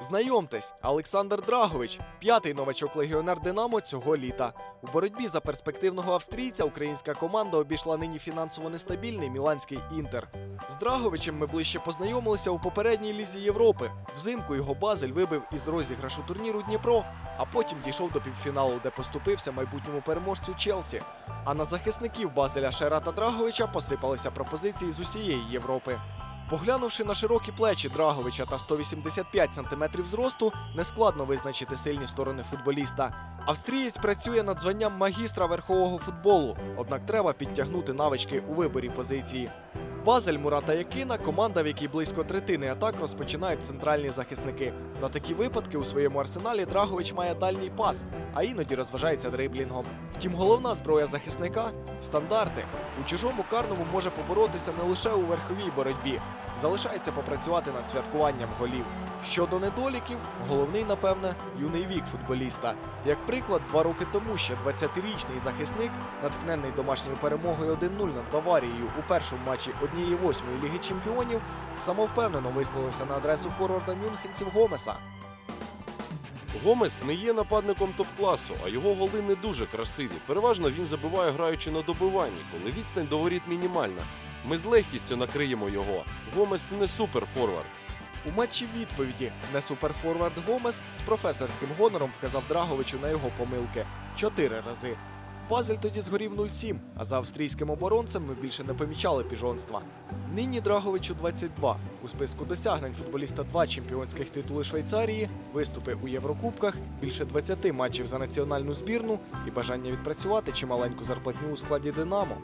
Знайомтесь, Олександр Драгович, п'ятий новачок легіонер Динамо цього літа. У боротьбі за перспективного австрійця українська команда обійшла нині фінансово нестабільний міланський інтер. З Драговичем ми ближче познайомилися у попередній лізі Європи. Взимку його Базель вибив із розіграшу турніру Дніпро, а потім дійшов до півфіналу, де поступився майбутньому переможцю Челсі. А на захисників Базеля Шерата Драговича посипалися пропозиції з усієї Європи. Поглянувши на широкі плечі Драговича та 185 см зросту, нескладно визначити сильні сторони футболіста. Австрієць працює над званням магістра верхового футболу, однак треба підтягнути навички у виборі позиції. Базель Мурата Якина команда, в якій близько третини атак розпочинають центральні захисники. На такі випадки у своєму арсеналі Драгович має дальній пас, а іноді розважається дриблінгом. Втім, головна зброя захисника стандарти. У чужому карному може поборотися не лише у верховій боротьбі. Залишається попрацювати над святкуванням голів. Щодо недоліків, головний, напевне, юний вік футболіста. Як приклад, два роки тому ще 20-річний захисник, натхнений домашньою перемогою 1-0 над Баварією у першому матчі однієї восьмої ліги чемпіонів, самовпевнено висловився на адресу форварда мюнхенців Гомеса. Гомес не є нападником топ-класу, а його голи не дуже красиві. Переважно він забиває граючи на добиванні, коли відстань до воріт мінімальна. Ми з легкістю накриємо його. Гомес не суперфорвард. У матчі відповіді не суперфорвард Гомес з професорським гонором вказав Драговичу на його помилки чотири рази. Базель тоді згорів 0-7, а за австрійським оборонцем ми більше не помічали піжонства. Нині Драговичу 22. У списку досягнень футболіста два чемпіонських титули Швейцарії, виступи у Єврокубках, більше 20 матчів за національну збірну і бажання відпрацювати чималеньку зарплатню у складі Динамо.